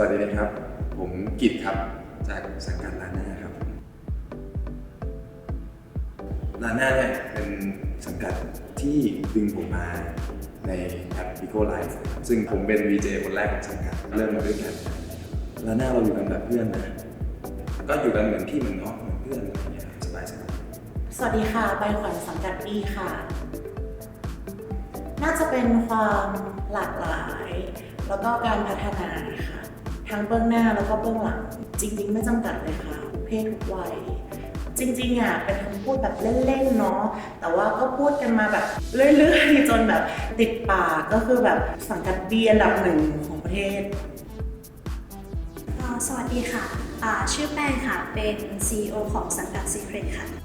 สวัสดีนะครับ ผมกิตครับ จากสังกัดลาน่าครับลาน่าเนี่ยเป็นสังกัดที่ดึงผมมาในแอป Bigo Live นะครับซึ่งผมเป็น VJ คนแรกของสังกัดเริ่มมาด้วยกันลาน่าเราอยู่กันแบบเพื่อนนะ ก็อยู่กันเหมือนพี่เหมือนน้องเหมือนเพื่อนอะไรเงี้ยสบายสบายสวัสดีค่ะใบขวัญสังกัดดีค่ะ น่าจะเป็นความหลากหลาย แล้วก็การพัฒนาค่ะ ทั้งเบื้องหน้าแล้วก็เบื้องหลัง จริง ๆ ไม่จำกัดเลยค่ะทุกเพศทุกวัย จริง ๆอะเป็นคำพูดแบบเล่น ๆ เนาะแต่ว่าก็พูดกันมาแบบเรื่อยๆ จนแบบติดปากก็คือแบบสังกัดดีอันดับหนึ่งของประเทศสวัสดีค่ะ ชื่อแป้งค่ะ เป็น CEO ของสังกัด Secret ค่ะ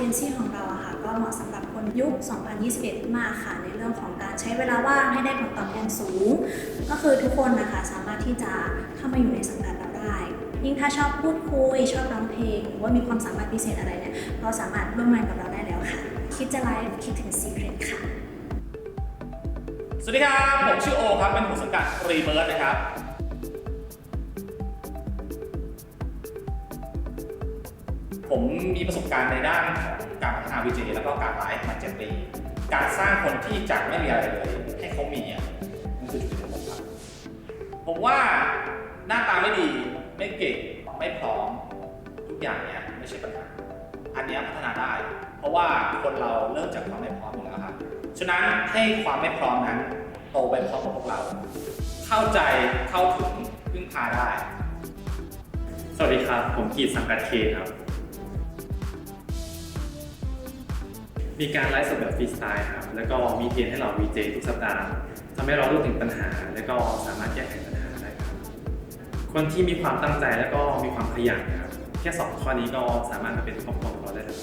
เจนซี่ของเราอะค่ะก็เหมาะสำหรับคนยุค 2021 มากค่ะ ในเรื่องของการใช้เวลาว่างให้ได้ผลตอบแทนสูง ก็คือทุกคนนะคะสามารถที่จะเข้ามาอยู่ในสังกัดเราได้ ยิ่งถ้าชอบพูดคุย ชอบร้องเพลง หรือว่ามีความสามารถพิเศษอะไรเนี่ยก็สามารถร่วมงานกับเราได้แล้วค่ะ คิดจะไลฟ์คิดถึง Secret ค่ะ สวัสดีครับ ผมชื่อโอครับ เป็นผู้สังกัดรีเบิร์ดนะครับ ผมมีประสบการณ์ในด้านของการพัฒนาวีเจแล้วก็การไลฟ์มาเจ็ดปีการสร้างคนที่จากไม่มีอะไรเลยให้เขามีอะมันคือจุดเด่นของผมครับผมว่าหน้าตาไม่ดีไม่เก่งไม่พร้อมทุกอย่างเนี้ยไม่ใช่ปัญหาอันนี้พัฒนาได้ เพราะว่าคนเราเริ่มจากความไม่พร้อมอยู่แล้วครับฉะนั้นให้ความไม่พร้อมนั้นโตไปพร้อมกับพวกเรา เข้าใจเข้าถึงพึ่งพาได้ สวัสดีครับ ผมกีดสังกัดเคครับ มีการไลฟ์สดแบบฟรีสไตล์ครับ แล้วก็มีเทรนให้เรา VJ ทุกสัปดาห์ทำให้เรารู้ถึงปัญหา แล้วก็สามารถแก้ไขปัญหาได้ครับ คนที่มีความตั้งใจแล้วก็มีความขยันครับ แค่สองข้อนี้ก็สามารถมาเป็นครอบครัวของเราได้แล้ว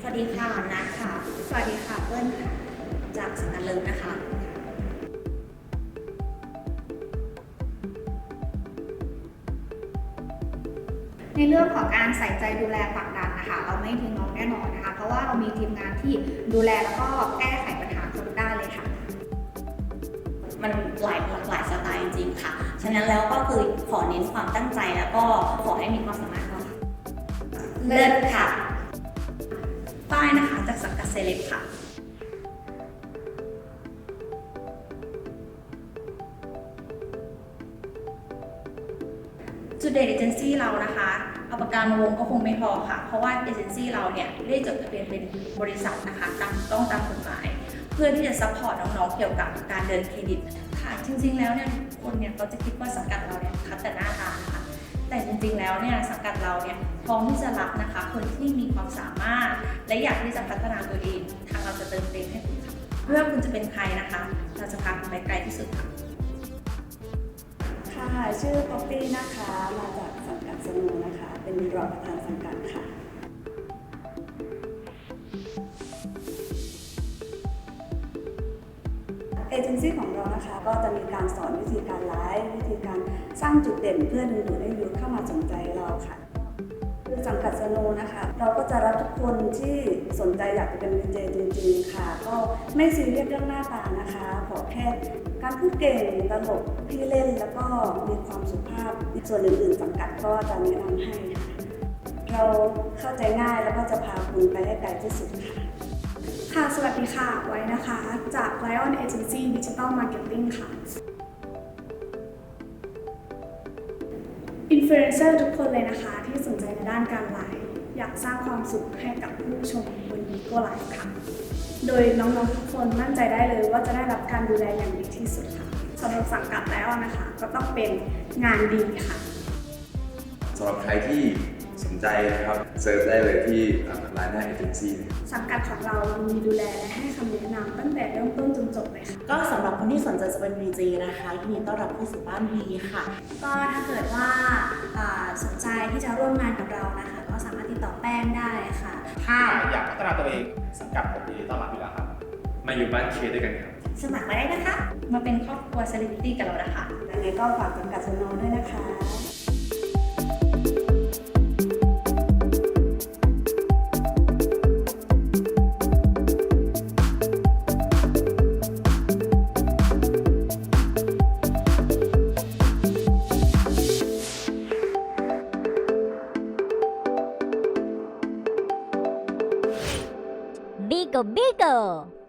สวัสดีค่ะนัทค่ะ สวัสดีค่ะเปิ้ลค่ะ จากสังกัดเลิฟนะคะ ในเรื่องของการใส่ใจดูแลผลักดันนะคะ เราไม่ทิ้งน้องแน่นอนนะคะ เพราะว่าเรามีทีมงานที่ดูแลแล้วก็แก้ไขปัญหาทุกด้านเลยค่ะ มันหลายหลากหลายสไตล์จริงๆค่ะ ฉะนั้นแล้วก็คือขอเน้นความตั้งใจแล้วก็ขอให้มีความสามารถค่ะเลิศค่ะ ป้ายนะคะจากสังกัดเซเลบค่ะ ดเด่นเอเจนซี่เรานะคะเอาปากกามาวงก็คงไม่พอค่ะ เพราะว่าเอเจนซี่เราเนี่ยได้จดทะเบียนเป็นบริษัทนะคะตามต้องตามกฎหมาย เพื่อที่จะซัพพอร์ตน้องๆเกี่ยวกับการเดินเครดิตค่ะจริง ๆ แล้วเนี่ยทุกคนเนี่ยเขาจะคิดว่าสังกัดเราเนี่ยคัดแต่หน้าตานะคะแต่จริงๆแล้วเนี่ยสังกัดเราเนี่ยพร้อมที่จะรับนะคะคนที่มีความสามารถ และอยากที่จะพัฒนาตัวเองทางเราจะเติมเต็มให้คุณค่ะไม่ว่าคุณจะเป็นใครนะคะ เราจะพาคุณไปไกลที่สุดค่ะ ค่ะ ชื่อป๊อปปี้นะคะ มาจากสังกัดสนูนะคะ เป็นรองประธานสังกัดค่ะเอเจนซี่ของเรานะคะก็จะมีการสอนวิธีการไลฟ์วิธีการสร้างจุดเด่นเพื่อดึงดูดให้ยูเข้ามาสนใจเราค่ะ สังกัดสนูนะคะ เราก็จะรับทุกคนที่สนใจอยากจะเป็นวีเจจริงๆค่ะ ก็ไม่ซีเรียสเรื่องหน้าตานะคะ ขอแค่การพูดเก่งตลกที่เล่นแล้วก็มีความสุภาพส่วนอื่นๆสังกัดก็จะแนะนำให้ค่ะเราเข้าใจง่ายแล้วก็จะพาคุณไปให้ไกลที่สุดค่ะค่ะ สวัสดีค่ะ ไว้นะคะ จาก Lion Agency Digital Marketing ค่ะ อินฟลูเอนเซอร์ทุกคนเลยนะคะ ที่สนใจในด้านการไลฟ์อยากสร้างความสุขให้กับผู้ชมบน Bigo Live ค่ะ โดยน้องๆทุกคนมั่นใจได้เลยว่าจะได้รับการดูแลอย่างดีที่สุดค่ะสำหรับสังกัดแล้วนะคะ ก็ต้องเป็นงานดีค่ะสำหรับใครที่สนใจนะครับเซิร์ชได้เลยที่ลาน่าเอเจนซี่สังกัดของเรามีดูแลและให้คำแนะนำตั้งแต่เริ่มต้นจนจบเลยค่ะ ก็สำหรับคนที่สนใจจะเป็น VJ นะคะยินดีต้อนรับเข้าสู่บ้านวีค่ะ ก็ถ้าเกิดว่าอ่า สนใจที่จะร่วมงานกับเรานะคะ ก็สามารถติดต่อแป้งได้ค่ะ ถ้าอยากพัฒนาตัวเองสังกัดผมดีต้อนรับอยู่แล้วครับ มาอยู่บ้านเคด้วยกันครับ สมัครมาได้นะคะ มาเป็นครอบครัวเซเลบริตี้กับเรานะคะยังไงก็ฝากสังกัดสนูด้วยนะคะ Beagle.